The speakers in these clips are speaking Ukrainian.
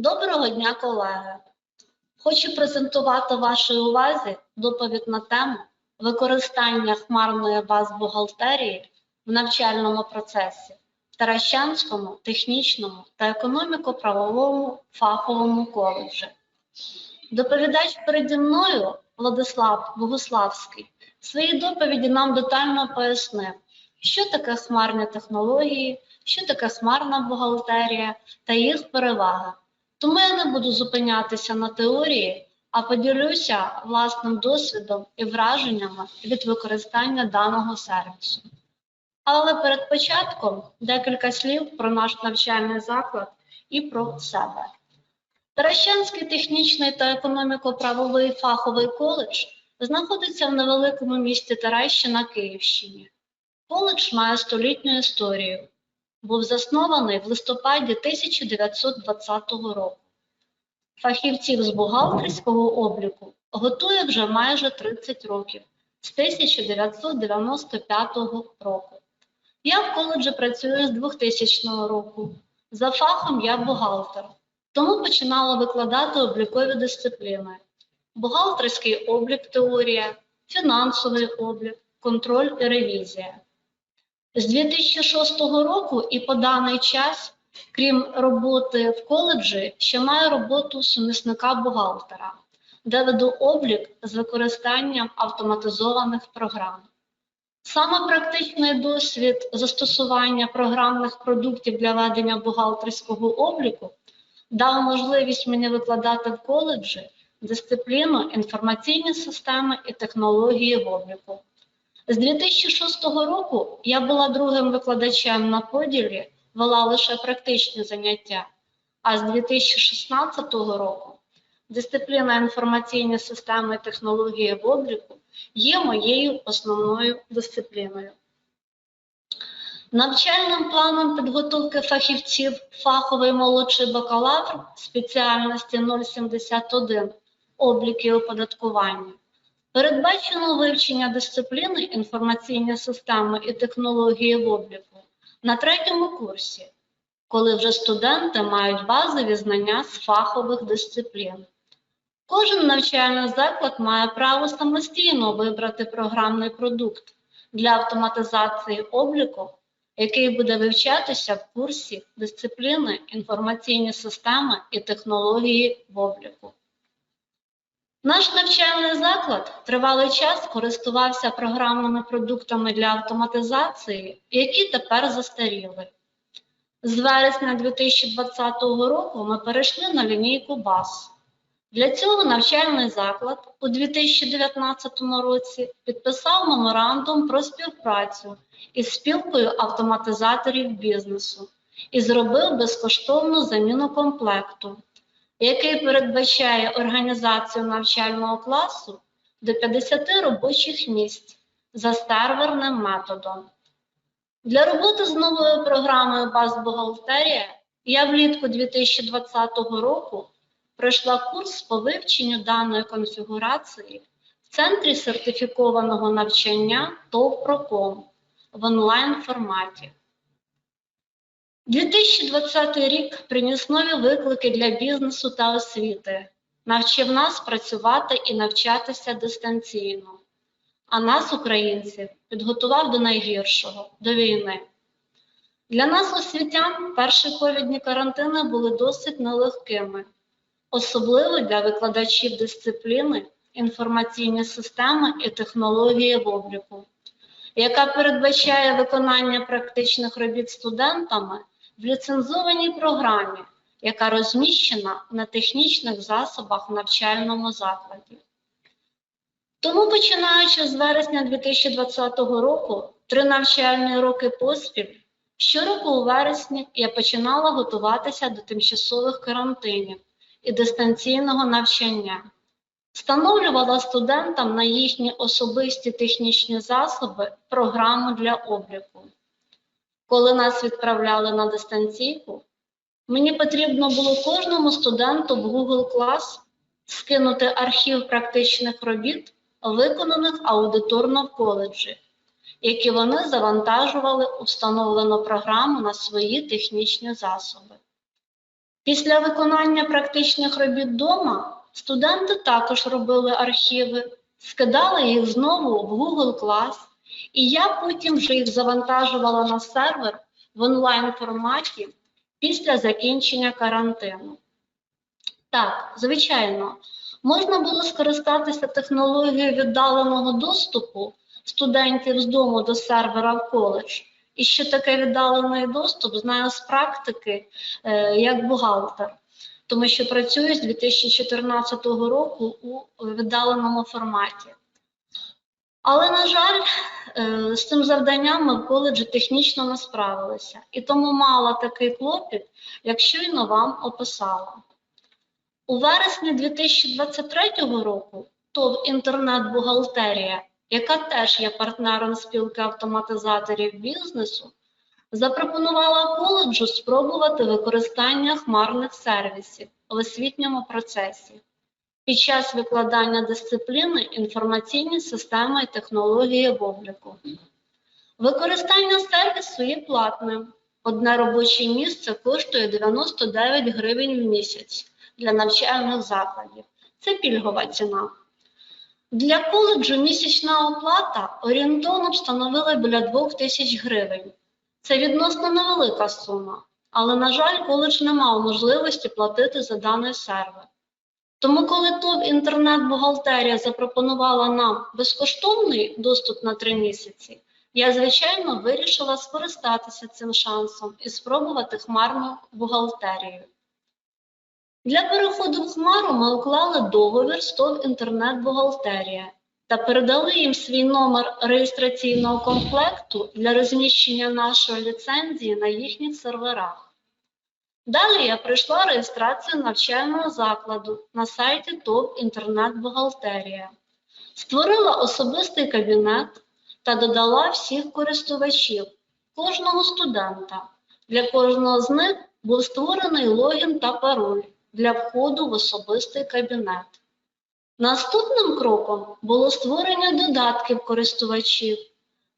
Доброго дня, колеги! Хочу презентувати вашій увазі доповідь на тему використання хмарної баз бухгалтерії в навчальному процесі в Таращанському технічному та економіко-правовому фаховому коледжі. Доповідач переді мною Владислав Богуславський в своїй доповіді нам детально пояснив, що таке хмарні технології, що таке хмарна бухгалтерія та їх переваги. Тому я не буду зупинятися на теорії, а поділюся власним досвідом і враженнями від використання даного сервісу. Але перед початком декілька слів про наш навчальний заклад і про себе. Таращанський технічний та економіко-правовий фаховий коледж знаходиться в невеликому місті Тараща на Київщині. Коледж має столітню історію. Був заснований в листопаді 1920 року. Фахівців з бухгалтерського обліку готує вже майже 30 років з 1995 року. Я в коледжі працюю з 2000 року. За фахом я бухгалтер, тому починала викладати облікові дисципліни: бухгалтерський облік, теорія, фінансовий облік, контроль і ревізія. З 2006 року і по даний час, крім роботи в коледжі, ще маю роботу сумісника бухгалтера, де веду облік з використанням автоматизованих програм. Саме практичний досвід застосування програмних продуктів для ведення бухгалтерського обліку дав можливість мені викладати в коледжі дисципліну інформаційні системи і технології обліку. З 2006 року я була другим викладачем на поділі, вела лише практичні заняття, а з 2016 року дисципліна інформаційні системи і технології в обліку є моєю основною дисципліною. Навчальним планом підготовки фахівців фаховий молодший бакалавр спеціальності 071 облік і оподаткування Передбачено вивчення дисципліни інформаційні системи і технології в обліку на третьому курсі, коли вже студенти мають базові знання з фахових дисциплін. Кожен навчальний заклад має право самостійно вибрати програмний продукт для автоматизації обліку, який буде вивчатися в курсі дисципліни інформаційні системи і технології в обліку. Наш навчальний заклад тривалий час користувався програмними продуктами для автоматизації, які тепер застаріли. З вересня 2020 року ми перейшли на лінійку БАС. Для цього навчальний заклад у 2019 році підписав меморандум про співпрацю із спілкою автоматизаторів бізнесу і зробив безкоштовну заміну комплекту який передбачає організацію навчального класу до 50 робочих місць за серверним методом. Для роботи з новою програмою баз бухгалтерія я влітку 2020 року пройшла курс по вивченню даної конфігурації в Центрі сертифікованого навчання ТОВ в онлайн форматі. 2020 рік приніс нові виклики для бізнесу та освіти, навчив нас працювати і навчатися дистанційно, а нас, українців, підготував до найгіршого до війни. Для нас, освітян, перші ковідні карантини були досить нелегкими, особливо для викладачів дисципліни, інформаційні системи і технології в обліку, яка передбачає виконання практичних робіт студентами в ліцензованій програмі, яка розміщена на технічних засобах в навчальному закладі. Тому, починаючи з вересня 2020 року, три навчальні роки поспіль, щороку у вересні я починала готуватися до тимчасових карантинів і дистанційного навчання, встановлювала студентам на їхні особисті технічні засоби програму для обліку. Коли нас відправляли на дистанційку, мені потрібно було кожному студенту в Google Class скинути архів практичних робіт, виконаних аудиторно в коледжі, які вони завантажували у встановлену програму на свої технічні засоби. Після виконання практичних робіт вдома студенти також робили архіви, скидали їх знову в Google Class, і я потім вже їх завантажувала на сервер в онлайн форматі після закінчення карантину. Так, звичайно, можна було скористатися технологією віддаленого доступу студентів з дому до сервера в коледж. І що таке віддалений доступ, знаю з практики е, як бухгалтер, тому що працюю з 2014 року у віддаленому форматі. Але, на жаль, е, з цим завданням ми в коледжі технічно не справилися, і тому мала такий клопіт, як щойно вам описала. У вересні 2023 року ТОВ інтернет-бухгалтерія, яка теж є партнером спілки автоматизаторів бізнесу, запропонувала коледжу спробувати використання хмарних сервісів в освітньому процесі під час викладання дисципліни інформаційні системи і технології в обліку. Використання сервісу є платним. Одне робоче місце коштує 99 гривень в місяць для навчальних закладів. Це пільгова ціна. Для коледжу місячна оплата орієнтовно встановили біля 2 тисяч гривень. Це відносно невелика сума, але, на жаль, коледж не мав можливості платити за даний сервер. Тому, коли ТОВ інтернет-бухгалтерія запропонувала нам безкоштовний доступ на три місяці, я, звичайно, вирішила скористатися цим шансом і спробувати хмарну бухгалтерію. Для переходу в хмару ми уклали договір з ТОВ інтернет-бухгалтерія та передали їм свій номер реєстраційного комплекту для розміщення нашої ліцензії на їхніх серверах. Далі я пройшла реєстрацію навчального закладу на сайті ТОВ інтернет-бухгалтерія, створила особистий кабінет та додала всіх користувачів, кожного студента. Для кожного з них був створений логін та пароль для входу в особистий кабінет. Наступним кроком було створення додатків користувачів.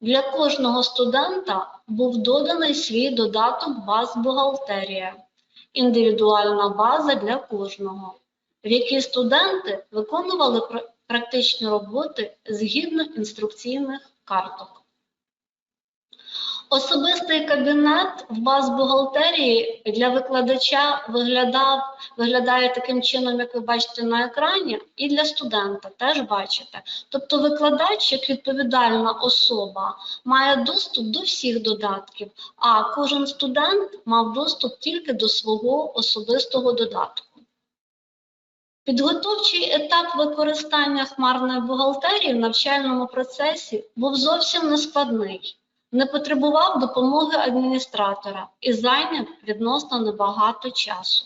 Для кожного студента був доданий свій додаток баз бухгалтерія, індивідуальна база для кожного, в якій студенти виконували пр- практичні роботи згідно інструкційних карток. Особистий кабінет в баз бухгалтерії для викладача виглядав, виглядає таким чином, як ви бачите на екрані, і для студента теж бачите. Тобто викладач, як відповідальна особа, має доступ до всіх додатків, а кожен студент мав доступ тільки до свого особистого додатку. Підготовчий етап використання хмарної бухгалтерії в навчальному процесі був зовсім нескладний не потребував допомоги адміністратора і зайняв відносно небагато часу.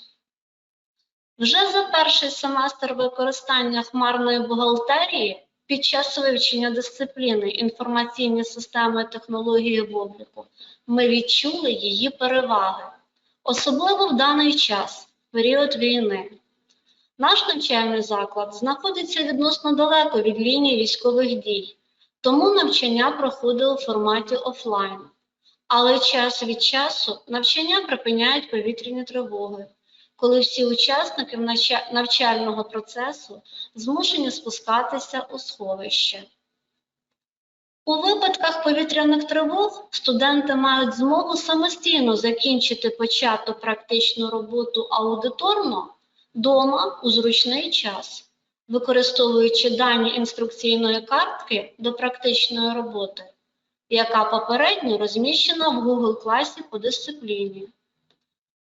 Вже за перший семестр використання хмарної бухгалтерії під час вивчення дисципліни інформаційні системи технології в обліку ми відчули її переваги, особливо в даний час, період війни. Наш навчальний заклад знаходиться відносно далеко від лінії військових дій. Тому навчання проходило в форматі офлайн. Але час від часу навчання припиняють повітряні тривоги, коли всі учасники навчального процесу змушені спускатися у сховище. У випадках повітряних тривог студенти мають змогу самостійно закінчити почату практичну роботу аудиторно дома у зручний час використовуючи дані інструкційної картки до практичної роботи, яка попередньо розміщена в Google класі по дисципліні.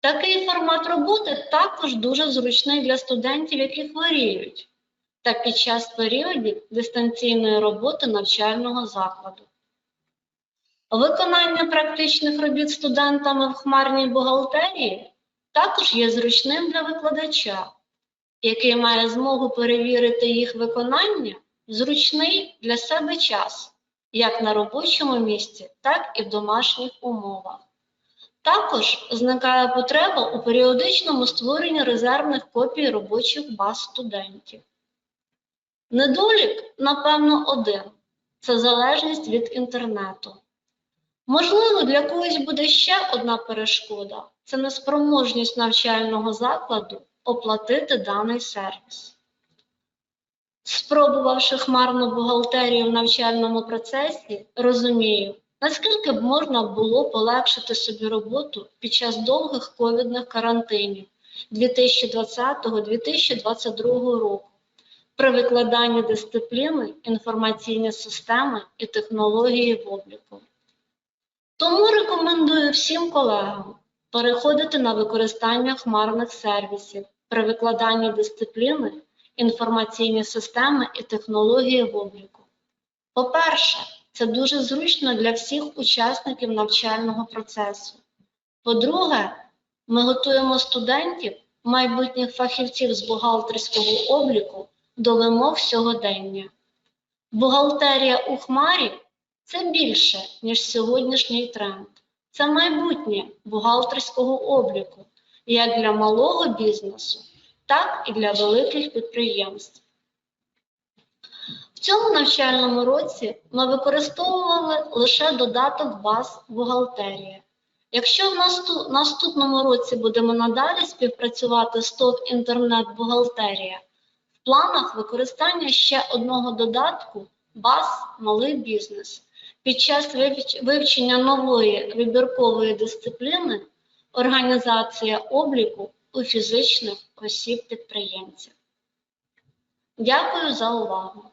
Такий формат роботи також дуже зручний для студентів, які хворіють, та під час періодів дистанційної роботи навчального закладу. Виконання практичних робіт студентами в хмарній бухгалтерії також є зручним для викладача, який має змогу перевірити їх виконання зручний для себе час, як на робочому місці, так і в домашніх умовах. Також зникає потреба у періодичному створенні резервних копій робочих баз студентів. Недолік, напевно, один це залежність від інтернету. Можливо, для когось буде ще одна перешкода це неспроможність навчального закладу оплатити даний сервіс. Спробувавши хмарну бухгалтерію в навчальному процесі, розумію, наскільки б можна було полегшити собі роботу під час довгих ковідних карантинів 2020-2022 року при викладанні дисципліни інформаційні системи і технології в обліку. Тому рекомендую всім колегам переходити на використання хмарних сервісів при викладанні дисципліни інформаційні системи і технології в обліку. По-перше, це дуже зручно для всіх учасників навчального процесу. По-друге, ми готуємо студентів, майбутніх фахівців з бухгалтерського обліку до вимог сьогодення. Бухгалтерія у хмарі це більше, ніж сьогоднішній тренд. Це майбутнє бухгалтерського обліку як для малого бізнесу, так і для великих підприємств. В цьому навчальному році ми використовували лише додаток баз бухгалтерія. Якщо в наступному році будемо надалі співпрацювати з ТОВ інтернет-бухгалтерія, в планах використання ще одного додатку баз малий бізнес. Під час вивчення нової вибіркової дисципліни організація обліку у фізичних осіб підприємців. Дякую за увагу.